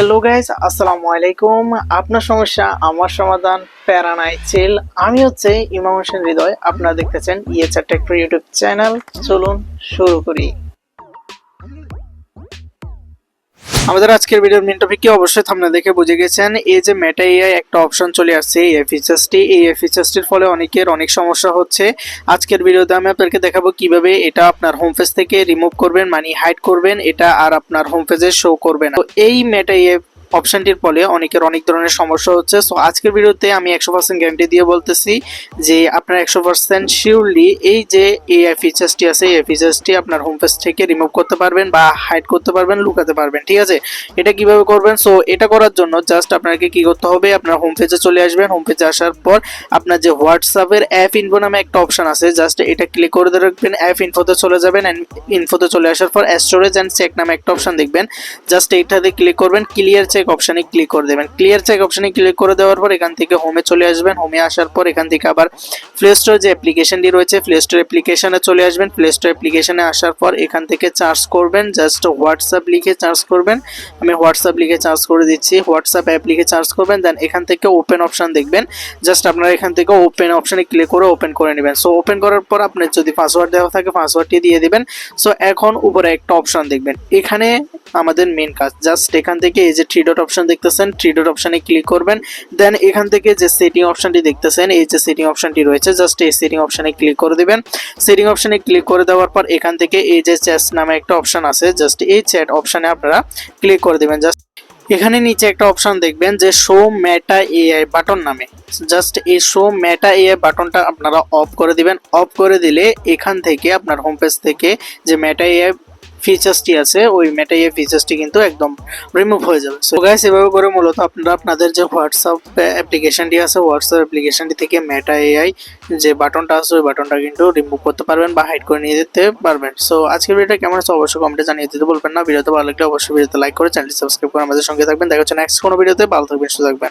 Hello guys আসসালামু আলাইকুম আপনার সমস্যা আমার সমাধান প্যারা নাই চিল আমি হচ্ছে ইমাম হোসেন হৃদয় আপনারা দেখতেছেন ইয়েচার টেক ইউটিউব চ্যানেল চলুন শুরু করি আমাদের আজকের ভিডিওর মেন টপিক কি? অবশ্যই থামনে দেখে বুঝে গেছেন। এই যে মেটা এআই একটা অপশন চলে আসছে এই ফিচার্সটি এই ফিচার্সটির ফলে অনেকের অনেক সমস্যা হচ্ছে। আজকের ভিডিওতে আমি আপনাদেরকে দেখাবো কীভাবে এটা আপনার হোম পেজ থেকে রিমুভ করবেন মানে হাইড করবেন। এটা আর আপনার হোম পেজে শো করবে না। তো এই মেটা এআই অপশনটির ফলে অনেকের অনেক ধরনের সমস্যা হচ্ছে। সো আজকের ভিডিওতে আমি একশো পার্সেন্ট গ্যারান্টি দিয়ে বলতেছি যে আপনার একশো পার্সেন্ট শিওরলি এই যে এআই ফিচার্সটি আছে এই ফিচার্সটি আপনার হোম পেজ থেকে রিমুভ করতে পারবেন বা হাইড করতে পারবেন, লুকাতে পারবেন, ঠিক আছে? এটা কীভাবে করবেন? সো এটা করার জন্য জাস্ট আপনাকে কি করতে হবে? আপনার হোম পেজে চলে আসবেন। হোম পেজে আসার পর আপনার যে হোয়াটসঅ্যাপের অ্যাপ ইনফো নামে একটা অপশন আছে। জাস্ট এটা ক্লিক করে রাখবেন অ্যাপ ইনফোতে চলে যাবেন অ্যান্ড ইনফোতে চলে আসার পর স্টোরেজ অ্যান্ড চেক নামে একটা অপশন দেখবেন। জাস্ট এইটাতে ক্লিক করবেন ক্লিয়ার চেক অপশনে ক্লিক করে দেবেন। ক্লিয়ার চেক অপশনে ক্লিক করে দেওয়ার পর এখান থেকে হোমে চলে আসবেন। হোমে আসার পর এখান থেকে আবার প্লে স্টোর যে অ্যাপ্লিকেশনটি রয়েছে প্লে স্টোর অ্যাপ্লিকেশনে চলে আসবেন। প্লে স্টোর অ্যাপ্লিকেশনে আসার পর এখান থেকে চার্জ করবেন। জাস্ট হোয়াটসঅ্যাপ লিখে চার্জ করবেন। আমি হোয়াটসঅ্যাপ লিখে চার্জ করে দিচ্ছি। হোয়াটসঅ্যাপ অ্যাপ লিখে চার্জ করবেন। দেন এখান থেকে ওপেন অপশন দেখবেন। জাস্ট আপনারা এখান থেকে ওপেন অপশনে ক্লিক করে ওপেন করে নেবেন। সো ওপেন করার পর আপনার যদি পাসওয়ার্ড দেওয়া থাকে পাসওয়ার্ডটি দিয়ে দেবেন। সো এখন উপরে একটা অপশন দেখবেন। এখানে আমাদের মেন কাজ। জাস্ট এখান থেকে এই যে থ্রি ডট অপশন দেখতেছেন থ্রি ডট অপশনে ক্লিক করবেন। দেন এখান থেকে যে সেটিং অপশনটি দেখতেছেন, এই যে সেটিং অপশনটি রয়েছে জাস্ট এই সেটিং অপশনে ক্লিক করে দিবেন। সেটিং অপশনে ক্লিক করে দেওয়ার পর এখান থেকে এই যে চ্যাট নামে একটা অপশন আছে জাস্ট এই চ্যাট অপশানে আপনারা ক্লিক করে দিবেন। জাস্ট এখানে নিচে একটা অপশন দেখবেন যে শো মেটা এআই বাটন নামে। জাস্ট এই শো মেটা এআই বাটনটা আপনারা অফ করে দিবেন। অফ করে দিলে এখান থেকে আপনার হোম পেজ থেকে যে মেটা এআই ফিচার্সটি আছে, ওই মেটা এআই ফিচার্সটি কিন্তু একদম রিমুভ হয়ে যাবে। সো গাইস এভাবে করে মূলত আপনারা আপনাদের যে হোয়াটসঅ্যাপ অ্যাপ্লিকেশনটি আছে হোয়াটসঅ্যাপ অ্যাপ্লিকেশনটি থেকে মেটা এআই যে বাটনটা আছে, ওই বাটনটা কিন্তু রিমুভ করতে পারবেন বা হাইড করে নিয়ে যেতে পারবেন। সো আজকের ভিডিওটা কেমন আছে অবশ্যই কমেন্টে জানিয়ে দিতে বলবেন না। ভিডিওতে ভালো লাগলে অবশ্যই ভিডিওতে লাইক করে চ্যানেলটি সাবস্ক্রাইব করে আমাদের সঙ্গে থাকবেন। দেখা হচ্ছে নেক্সট কোনো ভিডিওতে ভালো থাকবেন, সুস্থ থাকবেন।